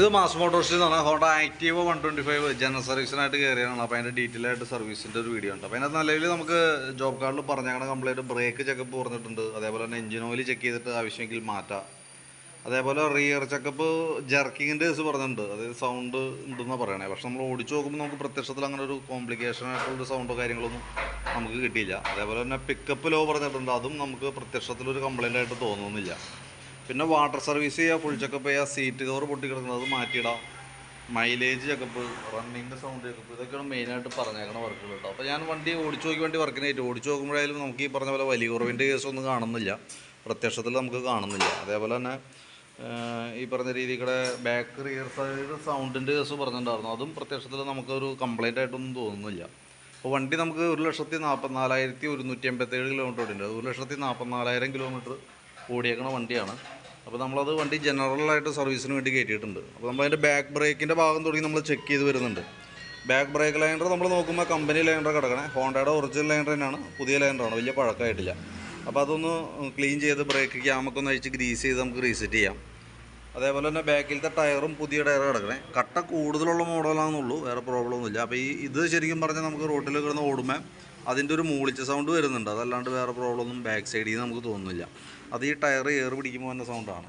ഇത് മാസ് മോട്ടോഴ്സിൽ നിന്നാണ് Honda active one twenty five general സർവീസിനായിട്ട് കയറിയാണ് അപ്പോൾ അതിന്റെ ഡീറ്റെയിൽ ആയിട്ട് സർവീസിന്റെ ഒരു വീഡിയോ ഉണ്ട്. അപ്പോൾ അതിനകത്ത് നിലവിൽ നമുക്ക് ജോബ് കാർഡിൽ പറഞ്ഞേക്കണ കംപ്ലൈന്റ് ബ്രേക്ക് ചെക്കപ്പ് പറഞ്ഞിട്ടുണ്ട് അതേപോലെ തന്നെ എഞ്ചിൻ ഓയിൽ ചെക്ക് ചെയ്തിട്ട് ആവശ്യമെങ്കിൽ മാറ്റാം. അതേപോലെ റിയർ ചെക്കപ്പ് ജർക്കിങ്ങിന്റെ കേസ് പറഞ്ഞിട്ടുണ്ട്. അത് സൗണ്ട് ഉണ്ടെന്നാണ് പറയണേ. പക്ഷെ നമ്മൾ ഓടിച്ചു നോക്കുമ്പോൾ നമുക്ക് പ്രത്യക്ഷത്തിൽ അങ്ങനെ ഒരു കോംപ്ലിക്കേഷൻ ആയിട്ടുള്ള സൗണ്ടോ കാര്യങ്ങളൊന്നും നമുക്ക് കിട്ടിയില്ല. അതേപോലെ തന്നെ പിക്കപ്പ് ലോ പറഞ്ഞിട്ടുണ്ട്. അതും നമുക്ക് പ്രത്യക്ഷത്തിലൊരു കംപ്ലൈന്റ് ആയിട്ട് തോന്നുന്നില്ല. പിന്നെ വാട്ടർ സർവീസ് ചെയ്യുക ഫുൾ ചെക്കപ്പ് ചെയ്യുക സീറ്റ് കവർ പൊട്ടി കിടക്കുന്നത് മാറ്റിയിടാം. Mileage checkup running sound checkup ഇതൊക്കെയാണ് മെയിനായിട്ട് പറഞ്ഞേക്കണ വർക്കുകൾ കേട്ടോ അപ്പോൾ ഞാൻ വണ്ടി ഓടിച്ചു നോക്കി വണ്ടി വർക്കിന് ആയിട്ട് ഓടിച്ചു നോക്കുമ്പോഴായാലും നമുക്ക് ഈ പറഞ്ഞ പോലെ വലിയ കുറവിന്റെ കേസൊന്നും കാണുന്നില്ല. പ്രത്യക്ഷത്തിൽ നമുക്ക് കാണുന്നില്ല. അതേപോലെ തന്നെ ഈ പറഞ്ഞ രീതിയുടെ ബാക്ക് റിയർ സൈഡ് സൗണ്ടിന്റെ കേസ് പറഞ്ഞിട്ടുണ്ടായിരുന്നു. അതും പ്രത്യക്ഷത്തിൽ നമുക്കൊരു കംപ്ലൈന്റ് ആയിട്ടൊന്നും തോന്നുന്നില്ല. അപ്പോൾ വണ്ടി നമുക്ക് ഒരു ലക്ഷത്തി നാൽപ്പത്തിനാലായിരത്തി ഒരുന്നൂറ്റി എൺപത്തേഴ് കിലോമീറ്റർ ഓടിയിട്ടുണ്ട്. ഒരു ലക്ഷത്തി നാൽപ്പത്തിനാലായിരം കിലോമീറ്റർ ഓടിയേക്കണ വണ്ടിയാണ്. അപ്പോൾ നമ്മളത് വണ്ടി ജനറലായിട്ട് സർവീസിന് വേണ്ടി കയറ്റിയിട്ടുണ്ട് അപ്പോൾ നമ്മൾ അതിന്റെ ബാക്ക് ബ്രേക്കിന്റെ ഭാഗം തുടങ്ങി നമ്മൾ ചെക്ക് ചെയ്ത് വരുന്നുണ്ട്. ബാക്ക് ബ്രേക്ക് ലൈനർ നമ്മൾ നോക്കുമ്പോൾ കമ്പനി ലൈനർ കിടക്കണേ. ഹോണ്ടയുടെ ഒറിജിനൽ ലൈനർ തന്നെയാണ്. പുതിയ ലൈനറാണ് വലിയ പഴക്കമായിട്ടില്ല അപ്പോൾ അതൊന്ന് ക്ലീൻ ചെയ്ത് ബ്രേക്ക് ക്യാമൊക്കെ ഒന്ന് അഴിച്ച് ഗ്രീസ് ചെയ്ത് നമുക്ക് റീസെറ്റ് ചെയ്യാം. അതേപോലെ തന്നെ ബാക്കിലത്തെ ടയറും പുതിയ ടയർ കിടക്കണേ. കട്ട കൂടുതലുള്ള മോഡലാണെന്നുള്ളൂ വേറെ പ്രോബ്ലം ഒന്നുമില്ല. അപ്പോൾ ഈ ഇത് ശരിക്കും പറഞ്ഞാൽ നമുക്ക് റോട്ടിൽ കിടന്ന് ഓടുമ്പോൾ അതിന്റെ ഒരു മൂളിച്ച സൗണ്ട് വരുന്നുണ്ട്. അതല്ലാണ്ട് വേറെ പ്രോബ്ലം ഒന്നും ബാക്ക് സൈഡിൽ നിന്ന് നമുക്ക് തോന്നുന്നില്ല. അത് ഈ ടയർ ഏറ് പിടിക്കുമ്പോൾ തന്നെ സൗണ്ടാണ്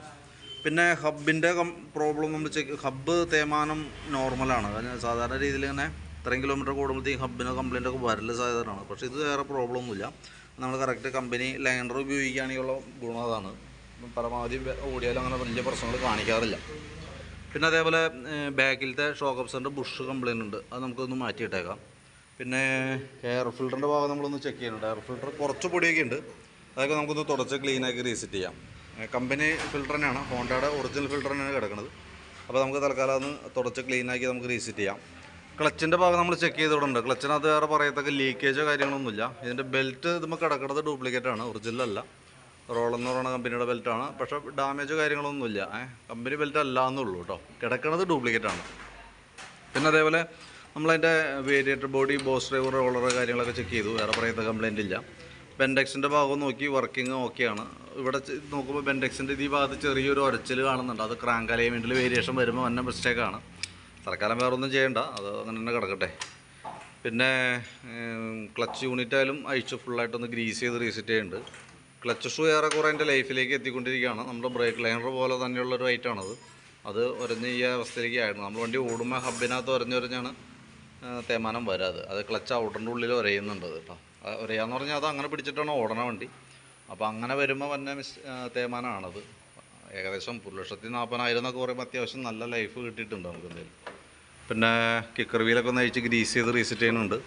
പിന്നെ ഹബിന്റെ പ്രോബ്ലം നമ്മൾ ചെക്ക് ഹബ്ബ് തേമാനം നോർമലാണ് സാധാരണ രീതിയിൽ ഇങ്ങനെ ഇത്രയും കിലോമീറ്റർ കൂടുമ്പോഴത്തേക്കും ഹബിന് കംപ്ലൈന്റ് ഒക്കെ വരൽ സാധ്യതയാണ് പക്ഷേ ഇത് വേറെ പ്രോബ്ലം ഒന്നുമില്ല. നമ്മൾ കറക്റ്റ് കമ്പനി ലൈനർ ഉപയോഗിക്കുകയാണെങ്കിലുള്ള ഗുണം അതാണ്. പരമാവധി ഓടിയാലും അങ്ങനെ വലിയ പ്രശ്നങ്ങൾ കാണിക്കാറില്ല. പിന്നെ അതേപോലെ ബാക്കിലത്തെ ഷോക്ക് അപ്സറിന്റെ ബുഷ് കംപ്ലൈന്റ് ഉണ്ട്. അത് നമുക്കൊന്ന് മാറ്റിയിട്ടേക്കാം. പിന്നെ എയർ ഫിൽറ്ററിന്റെ ഭാഗം നമ്മളൊന്ന് ചെക്ക് ചെയ്യുന്നുണ്ട് എയർ ഫിൽറ്റർ കുറച്ച് പൊടിയൊക്കെ ഉണ്ട്. അതൊക്കെ നമുക്കൊന്ന് തുടച്ച് ക്ലീനാക്കി റീസെറ്റ് ചെയ്യാം. കമ്പനി ഫിൽറ്ററിനാണ് ഹോണ്ടയുടെ ഒറിജിനൽ ഫിൽറ്ററിനാണ് കിടക്കുന്നത് അപ്പോൾ നമുക്ക് തൽക്കാലം ഒന്ന് തുടച്ച് ക്ലീനാക്കി നമുക്ക് റീസെറ്റ് ചെയ്യാം. ക്ലച്ചിന്റെ ഭാഗം നമ്മൾ ചെക്ക് ചെയ്തിട്ടുണ്ട് ക്ലച്ചിനകത്ത് വേറെ പറയത്തക്ക ലീക്കേജോ കാര്യങ്ങളൊന്നുമില്ല. ഇതിന്റെ ബെൽറ്റ് ഇതുമ്പോൾ കിടക്കുന്നത് ഡ്യൂപ്ലിക്കേറ്റ് ആണ്. ഒറിജിനൽ അല്ല. പറയുന്ന കമ്പനിയുടെ ബെൽറ്റാണ് പക്ഷേ ഡാമേജോ കാര്യങ്ങളൊന്നുമില്ല. കമ്പനി ബെൽറ്റ് അല്ല എന്നുള്ളൂ കേട്ടോ. കിടക്കുന്നത് ഡ്യൂപ്ലിക്കേറ്റ് ആണ്. പിന്നെ അതേപോലെ നമ്മളതിന്റെ variator body boss driver roller കാര്യങ്ങളൊക്കെ ചെക്ക് ചെയ്തു. വേറെ പറയത്ത കംപ്ലൈന്റ് ഇല്ല. ബെൻഡെക്സിന്റെ ഭാഗം നോക്കി വർക്കിംഗ് ഓക്കെയാണ് ഇവിടെ നോക്കുമ്പോൾ ബെൻഡെക്സിന്റെ ഈ ഭാഗത്ത് ചെറിയൊരു ഒരച്ചിൽ കാണുന്നുണ്ട്. അത് ക്രാങ്ക് അലൈൻമെന്റിൽ വേരിയേഷൻ വരുമ്പോൾ വന്ന മിസ്റ്റേക്കാണ് തൽക്കാലം വേറെ ഒന്നും ചെയ്യേണ്ട. അത് അങ്ങനെ തന്നെ കിടക്കട്ടെ. പിന്നെ ക്ലച്ച് യൂണിറ്റ് ആയാലും അഴിച്ച് ഫുള്ളായിട്ടൊന്ന് ഗ്രീസ് ചെയ്ത് റീസെറ്റ് ചെയ്യുന്നുണ്ട് ക്ലച്ച് ഷൂ ഏറെക്കുറെ എന്റെ ലൈഫിലേക്ക് എത്തിക്കൊണ്ടിരിക്കുകയാണ്. നമ്മുടെ ബ്രേക്ക് ലൈനർ പോലെ തന്നെയുള്ളൊരു ഐറ്റമാണത് അത്. ഉരഞ്ഞ് ഈ അവസ്ഥയിലേക്ക് ആയിരുന്നു. നമ്മൾ വണ്ടി ഓടുമ്പോൾ ഹബിനകത്ത് ഉരഞ്ഞുരഞ്ഞാണ് തേമാനം വരാത്. അത് ക്ലച്ച് ഔട്ടറിന്റെ ഉള്ളിൽ ഉരയുന്നുണ്ട് കേട്ടോ. ആ, ഉരയാന്ന് പറഞ്ഞാൽ അത് അങ്ങനെ പിടിച്ചിട്ടാണ് ഓടണ വണ്ടി. അപ്പോൾ അങ്ങനെ വരുമ്പോൾ വന്ന മിസ് തേമാനാണത്. ഏകദേശം ഒരു ലക്ഷത്തി നാൽപ്പതിനായിരം എന്നൊക്കെ പറയുമ്പോൾ അത്യാവശ്യം നല്ല ലൈഫ് കിട്ടിയിട്ടുണ്ട് നമുക്ക് എന്തായാലും. പിന്നെ കിക്കർ വീലൊക്കെ ഒന്ന് അഴിച്ച് ഗ്രീസ് ചെയ്ത് റീസെറ്റ് ചെയ്യുന്നുണ്ട്.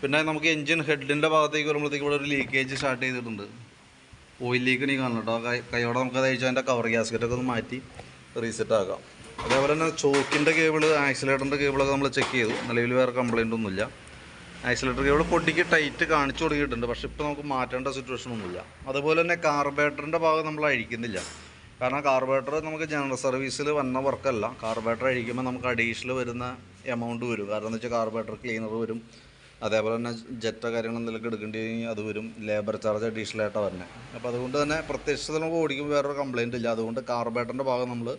പിന്നെ നമുക്ക് എൻജിൻ ഹെഡിന്റെ ഭാഗത്തേക്ക് വരുമ്പോഴത്തേക്ക് ഇവിടെ ഒരു ലീക്കേജ് സ്റ്റാർട്ട് ചെയ്തിട്ടുണ്ട്. ഓയിൽ ലീക്ക് നീ കാണണം കേട്ടോ കൈയോടെ നമുക്ക് അത് അഴിച്ച് അതിന്റെ കവർ ഗ്യാസ്കറ്റൊക്കെ ഒന്ന് മാറ്റി റീസെറ്റ് ആക്കാം. അതേപോലെ തന്നെ ചോക്കിന്റെ കേബിൾ ആക്സിലേറ്ററിന്റെ കേബിളൊക്കെ നമ്മൾ ചെക്ക് ചെയ്തു. നിലവിൽ വേറെ കംപ്ലയിന്റ് ഒന്നുമില്ല. ആക്സിലേറ്റർ കേബിൾ പൊട്ടിക്ക് ടൈറ്റ് കാണിച്ചു തുടങ്ങിയിട്ടുണ്ട് പക്ഷെ ഇപ്പോൾ നമുക്ക് മാറ്റേണ്ട സിറ്റുവേഷൻ ഒന്നുമില്ല. അതുപോലെ തന്നെ കാർബേറ്ററിന്റെ ഭാഗം നമ്മൾ അഴിക്കുന്നില്ല. കാരണം കാർബേറ്റർ നമുക്ക് ജനറൽ സർവീസിൽ വന്ന വർക്കല്ല കാർബേറ്റർ അഴിക്കുമ്പോൾ നമുക്ക് അഡീഷണൽ വരുന്ന എമൗണ്ട് വരും. കാരണം എന്ന് വെച്ചാൽ കാർബേറ്റർ ക്ലീനർ വരും. അതേപോലെ തന്നെ ജെറ്റോ കാര്യങ്ങൾ എന്തെങ്കിലും എടുക്കേണ്ടി അത് വരും. ലേബർ ചാർജ് അഡീഷണൽ ആയിട്ടാണ് വരുന്നത് അപ്പോൾ അതുകൊണ്ട് തന്നെ പ്രത്യക്ഷത്തിൽ നമുക്ക് ഓടിക്കുമ്പോൾ വേറൊരു കംപ്ലയിന്റ് ഇല്ല. അതുകൊണ്ട് കാർബേറ്ററിന്റെ ഭാഗം നമ്മൾ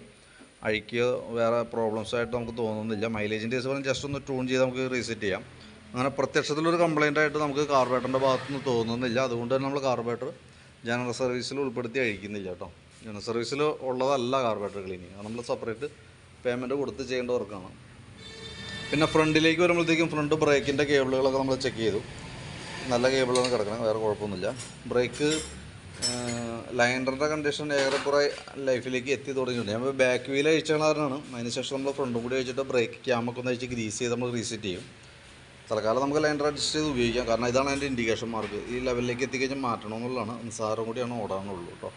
അഴിക്കുക വേറെ പ്രോബ്ലംസ് ആയിട്ട് നമുക്ക് തോന്നുന്നില്ല. മൈലേജിന്റെ കേസ് ജസ്റ്റ് ഒന്ന് ട്യൂൺ ചെയ്ത് നമുക്ക് റീസെറ്റ് ചെയ്യാം. അങ്ങനെ പ്രത്യക്ഷത്തിലൊരു കംപ്ലൈന്റ് ആയിട്ട് നമുക്ക് കാർബേറ്ററിന്റെ ഭാഗത്തുനിന്ന് തോന്നുന്നില്ല. അതുകൊണ്ട് തന്നെ നമ്മൾ കാർബേറ്റർ ജനറൽ സർവീസിൽ ഉൾപ്പെടുത്തി അഴിക്കുന്നില്ല കേട്ടോ. ജനറൽ സർവീസിൽ ഉള്ളതല്ല കാർബേറ്റർ ക്ലീനിങ് അത് നമ്മൾ സെപ്പറേറ്റ് പേയ്മെന്റ് കൊടുത്ത് ചെയ്യേണ്ട വർക്കാണ്. പിന്നെ ഫ്രണ്ടിലേക്ക് വരുമ്പോഴത്തേക്കും ഫ്രണ്ട് ബ്രേക്കിന്റെ കേബിളുകളൊക്കെ നമ്മൾ ചെക്ക് ചെയ്തു. നല്ല കേബിളാണ് കിടക്കണം വേറെ കുഴപ്പമൊന്നുമില്ല. ബ്രേക്ക് ലൈൻഡറിന്റെ കണ്ടീഷൻ ഏറെക്കുറെ ലൈഫിലേക്ക് എത്തി തുടങ്ങിയിട്ടുണ്ട്. ഞാൻ ബാക്ക് വീൽ അഴിച്ച കാരണമാണ് അതിനുശേഷം നമ്മൾ ഫ്രണ്ടും കൂടി അഴിച്ചിട്ട് ബ്രേക്ക് ക്യാമൊക്കെ ഒന്ന് അഴിച്ച് ഗ്രീസ് ചെയ്ത് നമ്മൾ റീസെറ്റ് ചെയ്യും. തൽക്കാലം നമുക്ക് ലൈൻ അഡ്ജസ്റ്റ് ചെയ്ത് ഉപയോഗിക്കാം. കാരണം ഇതാണ് അതിന്റെ ഇൻഡിക്കേഷൻ മാർക്ക് ഈ ലെവലിലേക്ക് എത്തിക്കഴിഞ്ഞാൽ മാറ്റണം എന്നുള്ളതാണ് നിസ്സാരം കൂടിയാണ് ഓടാനുള്ളൂ കേട്ടോ.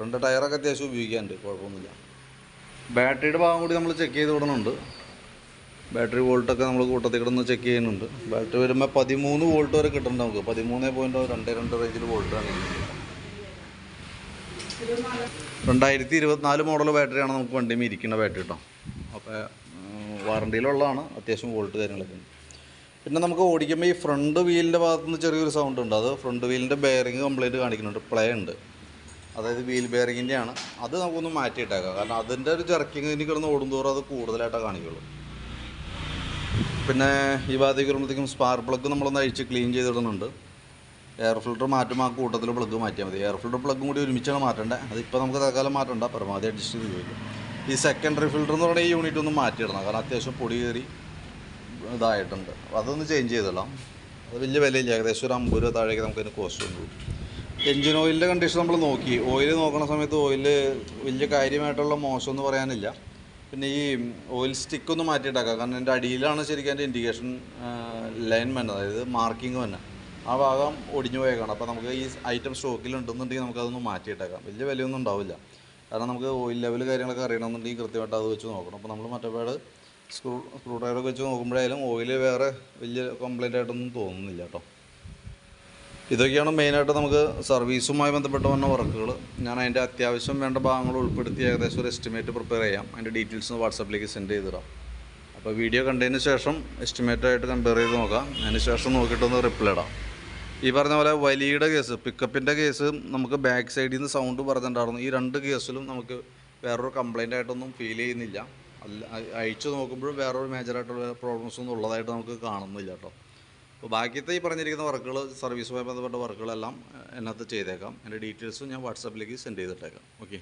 രണ്ട് ടയറൊക്കെ അത്യാവശ്യം ഉപയോഗിക്കാനുണ്ട്. കുഴപ്പമൊന്നുമില്ല. ബാറ്ററിയുടെ ഭാഗം കൂടി നമ്മൾ ചെക്ക് ചെയ്ത് വിടുന്നുണ്ട് ബാറ്ററി വോൾട്ടൊക്കെ നമ്മൾ കൂട്ടത്തിൽ കിടന്ന് ചെക്ക് ചെയ്യുന്നുണ്ട്. ബാറ്ററി വരുമ്പോൾ പതിമൂന്ന് വോൾട്ട് വരെ കിട്ടുന്നുണ്ട് നമുക്ക്. പതിമൂന്ന് പോയിന്റ് രണ്ട് രണ്ട് റേഞ്ചിൽ വോൾട്ടാണ് രണ്ടായിരത്തി ഇരുപത്തിനാല് മോഡൽ ബാറ്ററിയാണ് നമുക്ക് വണ്ടിയിൽ ഇരിക്കുന്ന ബാറ്ററി കേട്ടോ അപ്പോൾ വാറണ്ടിയിലുള്ളതാണ് അത്യാവശ്യം വോൾട്ട് കാര്യങ്ങളൊക്കെ പിന്നെ നമുക്ക് ഓടിക്കുമ്പോൾ ഈ ഫ്രണ്ട് വീലിന്റെ ഭാഗത്തുനിന്ന് ചെറിയൊരു സൗണ്ട് ഉണ്ട്. അത് ഫ്രണ്ട് വീലിന്റെ ബെയറിങ് കംപ്ലൈന്റ് കാണിക്കുന്നുണ്ട്. പ്ലേ ഉണ്ട്. അതായത് വീൽ ബെയറിങ്ങിന്റെ ആണ് അത് നമുക്കൊന്ന് മാറ്റിയിട്ടേക്കാം. കാരണം അതിന്റെ ഒരു ജർക്കിങ് ഇനി കിടന്ന് ഓടുന്തോറും അത് കൂടുതലായിട്ടാണ് കാണിക്കുള്ളൂ. പിന്നെ ഈ ഭാഗത്തേക്ക് വരുമ്പോഴത്തേക്കും സ്പാർ പ്ലഗ് നമ്മളൊന്ന് അഴിച്ച് ക്ലീൻ ചെയ്തിടുന്നുണ്ട്. എയർ ഫിൽറ്റർ മാറ്റുമ്പോൾ ആ കൂട്ടത്തിൽ പ്ലഗ് മാറ്റിയാൽ മതി. എയർ ഫിൽറ്റർ പ്ലഗും കൂടി ഒരുമിച്ചാണ് മാറ്റേണ്ടത് അതിപ്പോൾ നമുക്ക് തൽക്കാലം മാറ്റണ്ട. പരമാവധി അഡ്ജസ്റ്റ് ചെയ്ത് ഈ സെക്കൻഡറി ഫിൽറ്റർ എന്ന് പറയുന്ന ഈ യൂണിറ്റ് ഒന്ന് മാറ്റിയിടണം. കാരണം അത്യാവശ്യം പൊടി കയറി ഇതായിട്ടുണ്ട്. അതൊന്ന് ചേഞ്ച് ചെയ്തിടാം. അത് വലിയ വിലയില്ല. ഏകദേശം ഒരു അമ്പത് രൂപ താഴേക്ക് നമുക്കതിന് കോസ്റ്റ് ഉണ്ട് എൻജിൻ ഓയിലിന്റെ കണ്ടീഷൻ നമ്മൾ നോക്കി. ഓയിൽ നോക്കുന്ന സമയത്ത് ഓയിൽ വലിയ കാര്യമായിട്ടുള്ള മോശം എന്ന് പറയാനില്ല. പിന്നെ ഈ ഓയിൽ സ്റ്റിക്ക് ഒന്ന് മാറ്റിയിട്ടാക്കാം. കാരണം എന്റെ അടിയിലാണ് ശരിക്കും എന്റെ ഇൻഡിക്കേഷൻ ലൈൻ വരുന്നത് അതായത് മാർക്കിംഗ് തന്നെ ആ ഭാഗം ഒടിഞ്ഞു പോയേക്കാണ്. അപ്പോൾ നമുക്ക് ഈ ഐറ്റം സ്റ്റോക്കിൽ ഉണ്ടെന്നുണ്ടെങ്കിൽ നമുക്കതൊന്ന് മാറ്റിയിട്ടേക്കാം. വലിയ വിലയൊന്നും ഉണ്ടാവില്ല. കാരണം നമുക്ക് ഓയിൽ ലെവൽ കാര്യങ്ങളൊക്കെ അറിയണമെന്നുണ്ടെങ്കിൽ കൃത്യമായിട്ട് അത് വെച്ച് നോക്കണം. അപ്പോൾ നമ്മൾ മറ്റേ സ്ക്രൂ സ്ക്രൂ ഡ്രൈവറൊക്കെ വെച്ച് നോക്കുമ്പോഴായാലും ഓയിൽ വേറെ വലിയ കംപ്ലൈന്റ് ആയിട്ടൊന്നും തോന്നുന്നില്ല കേട്ടോ. ഇതൊക്കെയാണ് മെയിനായിട്ട് നമുക്ക് സർവീസുമായി ബന്ധപ്പെട്ട് വന്ന വർക്കുകൾ ഞാൻ അതിന്റെ അത്യാവശ്യം വേണ്ട ഭാഗങ്ങൾ ഉൾപ്പെടുത്തി ഏകദേശം ഒരു എസ്റ്റിമേറ്റ് പ്രിപ്പയർ ചെയ്യാം. അതിന്റെ ഡീറ്റെയിൽസ് വാട്സാപ്പിലേക്ക് സെൻഡ് ചെയ്തിടാം അപ്പോൾ വീഡിയോ കണ്ടതിന് ശേഷം എസ്റ്റിമേറ്റായിട്ട് കമ്പയർ ചെയ്ത് നോക്കാം. അതിന് ശേഷം നോക്കിയിട്ടൊന്ന് റിപ്ലൈ ഇടാം. ഈ പറഞ്ഞ പോലെ വലിയുടെ കേസ് പിക്കപ്പിന്റെ കേസ് നമുക്ക് ബാക്ക് സൈഡിൽ നിന്ന് സൗണ്ട് പറഞ്ഞിട്ടുണ്ടായിരുന്നു. ഈ രണ്ട് കേസിലും നമുക്ക് വേറൊരു കംപ്ലൈന്റ് ആയിട്ടൊന്നും ഫീൽ ചെയ്യുന്നില്ല. അല്ല നോക്കുമ്പോഴും വേറെ ഒരു മേജറായിട്ടുള്ള പ്രോബ്ലംസ് ഒന്നും ഉള്ളതായിട്ട് നമുക്ക് കാണുന്നില്ല കേട്ടോ അപ്പോൾ ബാക്കിയത്തെ ഈ പറഞ്ഞിരിക്കുന്ന വർക്കുകൾ സർവീസുമായി ബന്ധപ്പെട്ട വർക്കുകളെല്ലാം എന്നകത്ത് ചെയ്തേക്കാം. എന്റെ ഡീറ്റെയിൽസും ഞാൻ വാട്സാപ്പിലേക്ക് സെൻഡ് ചെയ്തിട്ടേക്കാം. ഓക്കെ